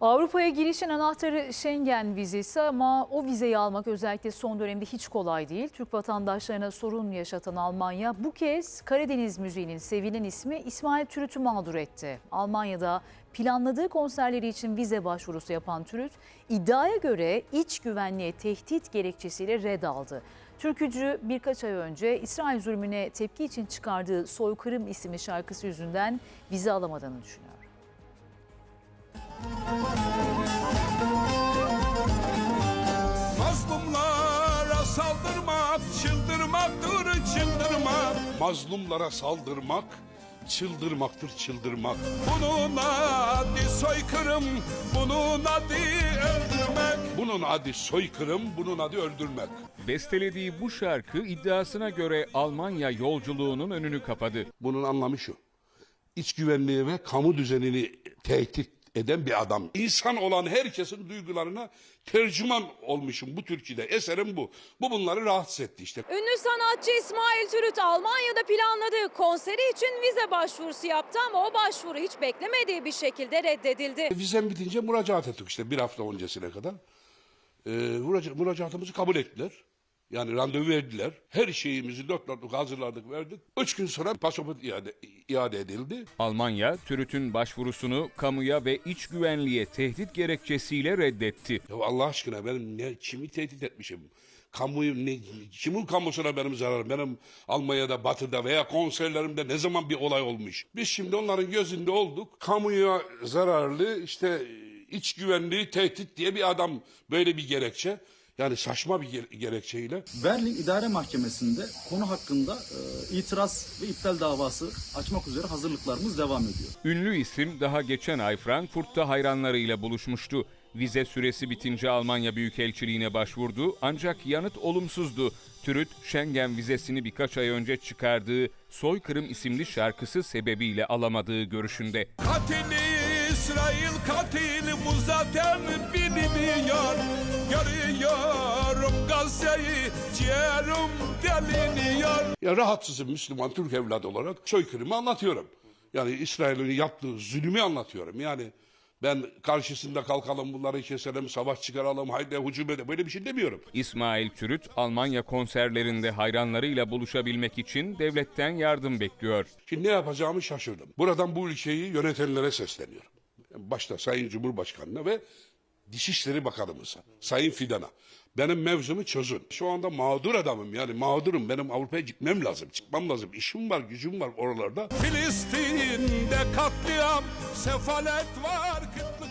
Avrupa'ya girişin anahtarı Schengen vizesi ama o vizeyi almak özellikle son dönemde hiç kolay değil. Türk vatandaşlarına sorun yaşatan Almanya bu kez Karadeniz müziğinin sevilen ismi İsmail Türüt'ü mağdur etti. Almanya'da planladığı konserleri için vize başvurusu yapan Türüt iddiaya göre iç güvenliğe tehdit gerekçesiyle red aldı. Türkücü birkaç ay önce İsrail zulmüne tepki için çıkardığı Soykırım isimli şarkısı yüzünden vize alamadığını düşünüyor. Mazlumlara saldırmak çıldırmaktır çıldırmak Mazlumlara saldırmak çıldırmaktır çıldırmak. Bunun adı soykırım bunun adı öldürmek Bunun adı soykırım, bunun adı öldürmek. Bestelediği bu şarkı iddiasına göre Almanya yolculuğunun önünü kapadı. Bunun anlamı şu. İç güvenliği ve kamu düzenini tehdit eden bir adam. İnsan olan herkesin duygularına tercüman olmuşum bu türküde. Eserim bu. Bu bunları rahatsız etti işte. Ünlü sanatçı İsmail Türüt Almanya'da planladığı konseri için vize başvurusu yaptı ama o başvuru hiç beklemediği bir şekilde reddedildi. Vizem bitince müracaat ettik işte bir hafta öncesine kadar. Ee, müraca- müracaatımızı kabul ettiler. Yani randevu verdiler. Her şeyimizi dört dörtlük hazırladık verdik. Üç gün sonra pasaport iade, iade edildi. Almanya, Türüt'ün başvurusunu kamuya ve iç güvenliğe tehdit gerekçesiyle reddetti. Ya Allah aşkına benim ne kimi tehdit etmişim? Kamuyu ne, kimin kamusuna benim zararım? Benim Almanya'da, Batı'da veya konserlerimde ne zaman bir olay olmuş? Biz şimdi onların gözünde olduk. Kamuya zararlı işte iç güvenliği tehdit diye bir adam böyle bir gerekçe. Yani saçma bir ge- gerekçeyle. Berlin İdare Mahkemesi'nde konu hakkında e, itiraz ve iptal davası açmak üzere hazırlıklarımız devam ediyor. Ünlü isim daha geçen ay Frankfurt'ta hayranlarıyla buluşmuştu. Vize süresi bitince Almanya Büyükelçiliğine başvurdu ancak yanıt olumsuzdu. Türüt, Schengen vizesini birkaç ay önce çıkardığı Soykırım isimli şarkısı sebebiyle alamadığı görüşünde. Katili İsrail katili bu zaten biliniyor Gazze'yi ciğerim deliniyor Ya rahatsızım Müslüman Türk evladı olarak soykırımı anlatıyorum. Yani İsrail'in yaptığı zulmü anlatıyorum. Yani ben karşısında kalkalım bunları keselim, savaş çıkaralım, haydi hücum edelim. Böyle bir şey demiyorum. İsmail Türüt, Almanya konserlerinde hayranlarıyla buluşabilmek için devletten yardım bekliyor. Şimdi ne yapacağımı şaşırdım. Buradan bu ülkeyi yönetenlere sesleniyorum. Başta Sayın Cumhurbaşkanı'na ve Dışişleri Bakanımıza, Sayın Fidan'a. Benim mevzumu çözün. Şu anda mağdur adamım yani mağdurum. Benim Avrupa'ya gitmem lazım, çıkmam lazım. İşim var, gücüm var oralarda. Filistin'de katliam sefalet var kıtlık